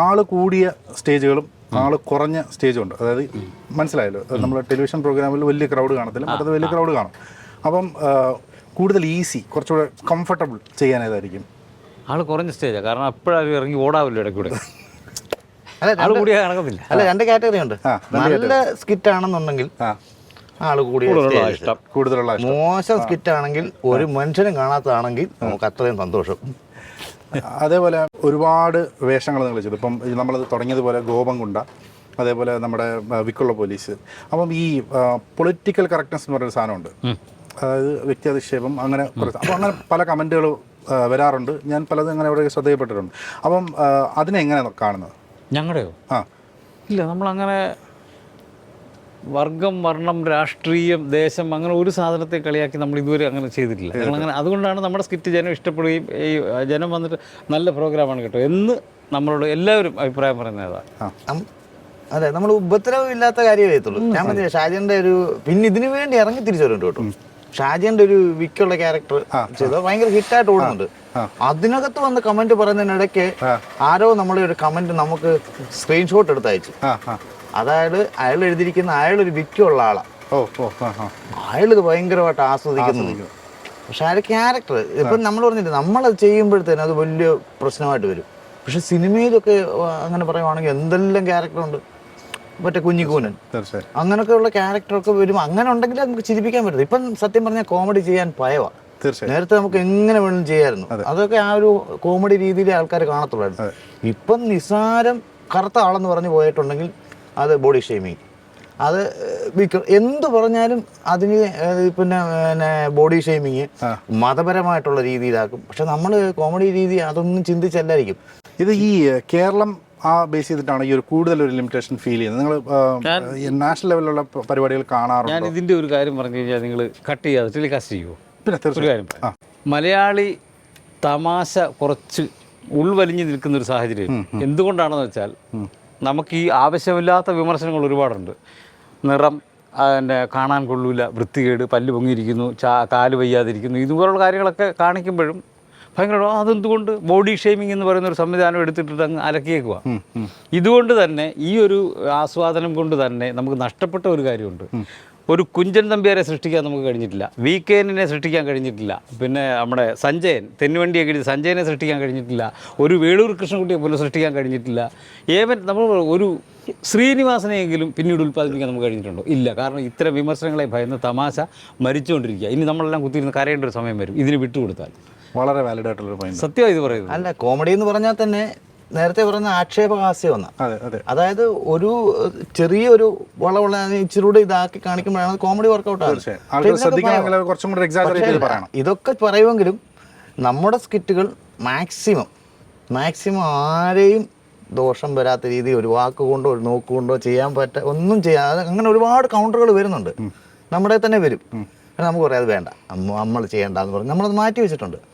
ആൾ കൂടിയ സ്റ്റേജുകളും ആൾ കുറഞ്ഞ സ്റ്റേജും ഉണ്ട് അതായത് മനസ്സിലായല്ലോ നമ്മൾ ടെലിവിഷൻ പ്രോഗ്രാമിൽ വലിയ ക്രൗഡ് കാണത്തില്ല മറ്റത് വലിയ ക്രൗഡ് കാണും. അപ്പം കൂടുതൽ ഈസി കുറച്ചുകൂടെ കംഫർട്ടബിൾ ചെയ്യാനേതായിരിക്കും ആൾ ആൾ കുറഞ്ഞ സ്റ്റേജാണ് കാരണം അപ്പോഴും ഇറങ്ങി ഓടാവില്ല ഇടയ്ക്കൂടെ. അല്ല ആൾ കൂടിയാ നടക്കത്തില്ല അല്ല രണ്ട് കാറ്റഗറി ഉണ്ട്. നല്ല സ്കിറ്റ് ആണെന്നുണ്ടെങ്കിൽ ആൾ കൂടിയ. ഇഷ്ടം. കൂടുതലുള്ള മോശം സ്കിറ്റ് ആണെങ്കിൽ ഒരു മനുഷ്യനും കാണാത്തതാണെങ്കിൽ നമുക്ക് അത്രയും സന്തോഷം. അതേപോലെ ഒരുപാട് വേഷങ്ങൾ നിങ്ങൾ ചെയ്തു ഇപ്പം നമ്മൾ തുടങ്ങിയതുപോലെ ഗോപംകുണ്ട അതേപോലെ നമ്മുടെ വിക്കുള്ള പോലീസ്. അപ്പം ഈ പൊളിറ്റിക്കൽ കറക്റ്റ്നെസ് എന്ന് പറയുന്ന സാധനമുണ്ട്. അതായത് വ്യക്തി അധിക്ഷേപം അങ്ങനെ കുറച്ച് അപ്പം അങ്ങനെ പല കമന്റുകൾ വരാറുണ്ട്. ഞാൻ പലതും അങ്ങനെ അവിടെ ശ്രദ്ധയപ്പെട്ടിട്ടുണ്ട് അപ്പം അതിനെങ്ങനെയാണ് അതിനെ കാണുന്നത്? ഞങ്ങളുടെയോ? ആ. ഇല്ല നമ്മളങ്ങനെ വർഗം വർണം രാഷ്ട്രീയം ദേശം അങ്ങനെ ഒരു സാധനത്തെ കളിയാക്കി നമ്മൾ ഇതുവരെ അങ്ങനെ ചെയ്തിട്ടില്ല. അങ്ങനെ അതുകൊണ്ടാണ് നമ്മുടെ സ്കിറ്റ് ജനം ഇഷ്ടപ്പെടുകയും ഈ ജനം വന്നിട്ട് നല്ല പ്രോഗ്രാമാണ് കേട്ടോ. എന്ന് നമ്മളോട് എല്ലാവരും അഭിപ്രായം പറയുന്നതാണ് അതെ. നമ്മൾ ഉപദ്രവം ഇല്ലാത്ത കാര്യമേ എത്തുള്ളൂ ഞാൻ പറഞ്ഞ ഷാജന്റെ ഒരു പിന്നെ ഇതിനു വേണ്ടി ഇറങ്ങി തിരിച്ചു വരുന്നുണ്ട് കേട്ടോ ഷാജന്റെ ഒരു വിക്കുള്ള ക്യാരക്ടർ ചെയ്തത് ഭയങ്കര ഹിറ്റായിട്ട് ഓടുന്നുണ്ട്. അതിനകത്ത് വന്ന് കമന്റ് പറയുന്നതിനിടയ്ക്ക് ആരോ നമ്മളെ ഒരു കമന്റ് നമുക്ക് സ്ക്രീൻഷോട്ട് എടുത്ത് അയച്ചു ആ ആ. അതായത് അയാൾ എഴുതിയിരിക്കുന്ന അയാൾ ഒരു വിക്കുള്ള ആളാ ഓ അയാൾ ഇത് ഭയങ്കരമായിട്ട് ആസ്വദിക്കുന്നു. പക്ഷെ അയാളുടെ ക്യാരക്ടർ ഇപ്പം നമ്മൾ പറഞ്ഞിട്ട് നമ്മളത് ചെയ്യുമ്പോഴത്തേനും അത് വലിയ പ്രശ്നമായിട്ട് വരും. പക്ഷെ സിനിമയിലൊക്കെ അങ്ങനെ പറയുവാണെങ്കിൽ എന്തെല്ലാം ക്യാരക്ടർ ഉണ്ട് മറ്റേ കുഞ്ഞിക്കൂനൻ. അങ്ങനെയൊക്കെയുള്ള ക്യാരക്ടറൊക്കെ വരും. അങ്ങനെ ഉണ്ടെങ്കിൽ നമുക്ക് ചിരിപ്പിക്കാൻ പറ്റും ഇപ്പം സത്യം പറഞ്ഞാൽ കോമഡി ചെയ്യാൻ പയവാ. നേരത്തെ നമുക്ക് എങ്ങനെ വേണം ചെയ്യായിരുന്നു അതൊക്കെ ആ ഒരു കോമഡി രീതിയിലെ ആൾക്കാർ കാണത്തുള്ളായിരുന്നു. ഇപ്പം നിസാരം കറുത്ത ആളെന്ന് പറഞ്ഞു പോയിട്ടുണ്ടെങ്കിൽ അത് ബോഡി ഷെയ്മിങ് അത് എന്ത് പറഞ്ഞാലും അതിന് പിന്നെ പിന്നെ ബോഡി ഷെയ്മിങ് മതപരമായിട്ടുള്ള രീതിയിലാക്കും പക്ഷെ നമ്മൾ കോമഡി രീതി അതൊന്നും ചിന്തിച്ചല്ലായിരിക്കും. ഇത് ഈ കേരളം ആ ബേസ് ചെയ്തിട്ടാണ് ഈ ഒരു കൂടുതൽ ഒരു ലിമിറ്റേഷൻ ഫീൽ ചെയ്യുന്നത്. നിങ്ങൾ നാഷണൽ ലെവലിലുള്ള പരിപാടികൾ കാണാറുണ്ട്? ഞാൻ ഇതിന്റെ ഒരു കാര്യം പറഞ്ഞു കഴിഞ്ഞാൽ നിങ്ങൾ കട്ട് ചെയ്യാതെ ടെലികാസ്റ്റ് ചെയ്യുമോ പിന്നെ ഒരു തീർച്ചയായും. മലയാളി തമാശ കുറച്ച് ഉൾവലിഞ്ഞു നിൽക്കുന്ന ഒരു സാഹചര്യം എന്തുകൊണ്ടാണെന്ന് വെച്ചാൽ നമുക്ക് ഈ ആവശ്യമില്ലാത്ത വിമർശനങ്ങൾ ഒരുപാടുണ്ട്. നിറം അതിന്റെ കാണാൻ കൊള്ളൂല വൃത്തികേട് പല്ല് പൊങ്ങിയിരിക്കുന്നു ചാ കാൽ വയ്യാതിരിക്കുന്നു ഇതുപോലുള്ള കാര്യങ്ങളൊക്കെ കാണിക്കുമ്പോഴും ഭയങ്കര "ആ, അതെന്തുകൊണ്ട്? ബോഡി ഷേമിംഗ് എന്ന് പറയുന്ന ഒരു സംവിധാനം എടുത്തിട്ട് അങ്ങ് അലക്കിയേക്കുക ഇതുകൊണ്ട് തന്നെ ഈ ഒരു ആസ്വാദനം കൊണ്ട് തന്നെ നമുക്ക് നഷ്ടപ്പെട്ട ഒരു കാര്യമുണ്ട്. ഒരു കുഞ്ചൻ തമ്പിയാരെ സൃഷ്ടിക്കാൻ നമുക്ക് കഴിഞ്ഞിട്ടില്ല. വി കെ എന്നിനെ സൃഷ്ടിക്കാൻ കഴിഞ്ഞിട്ടില്ല. പിന്നെ നമ്മുടെ സഞ്ജയൻ തെന്നുവണ്ടിയൊക്കെ എഴുതി സഞ്ജയനെ സൃഷ്ടിക്കാൻ കഴിഞ്ഞിട്ടില്ല. ഒരു വേളൂർ കൃഷ്ണൻകുട്ടിയെ പോലും സൃഷ്ടിക്കാൻ കഴിഞ്ഞിട്ടില്ല. ഏവൻ നമ്മൾ ഒരു ശ്രീനിവാസനെയെങ്കിലും പിന്നീട് ഉൽപ്പാദിപ്പിക്കാൻ നമുക്ക് കഴിഞ്ഞിട്ടുണ്ടോ? ഇല്ല. കാരണം ഇത്തരം വിമർശനങ്ങളെ ഭയന്ന് തമാശ മരിച്ചുകൊണ്ടിരിക്കുക. ഇനി നമ്മളെല്ലാം കുത്തിയിരുന്ന് കരയേണ്ട ഒരു സമയം വരും. ഇതിന് വിട്ടുകൊടുത്താൽ. വളരെ വാലിഡ് ആയിട്ടുള്ള പോയിന്റ് സത്യമായി ഇത് പറയുന്നത്. അല്ല കോമഡി എന്ന് പറഞ്ഞാൽ തന്നെ നേരത്തെ പറയുന്ന ആക്ഷേപഹാസ്യം ഒന്നാ അതെ അതെ. അതായത് ഒരു ചെറിയൊരു വളവള ഇച്ചിരൂടെ ഇതാക്കി കാണിക്കുമ്പോഴാണ് കോമഡി വർക്കൗട്ട് പറയണം. ഇതൊക്കെ പറയുമെങ്കിലും നമ്മുടെ സ്കിറ്റുകൾ മാക്സിമം മാക്സിമം ആരെയും ദോഷം വരാത്ത രീതിയിൽ ഒരു വാക്ക് കൊണ്ടോ ഒരു നോക്ക് കൊണ്ടോ ചെയ്യാൻ പറ്റ ഒന്നും ചെയ്യാൻ അങ്ങനെ ഒരുപാട് കൗണ്ടറുകൾ വരുന്നുണ്ട്. നമ്മുടെ തന്നെ വരും. നമുക്ക് പറയാം അത് വേണ്ട. നമ്മൾ ചെയ്യേണ്ട എന്ന് പറഞ്ഞ് നമ്മളത് മാറ്റി വെച്ചിട്ടുണ്ട്.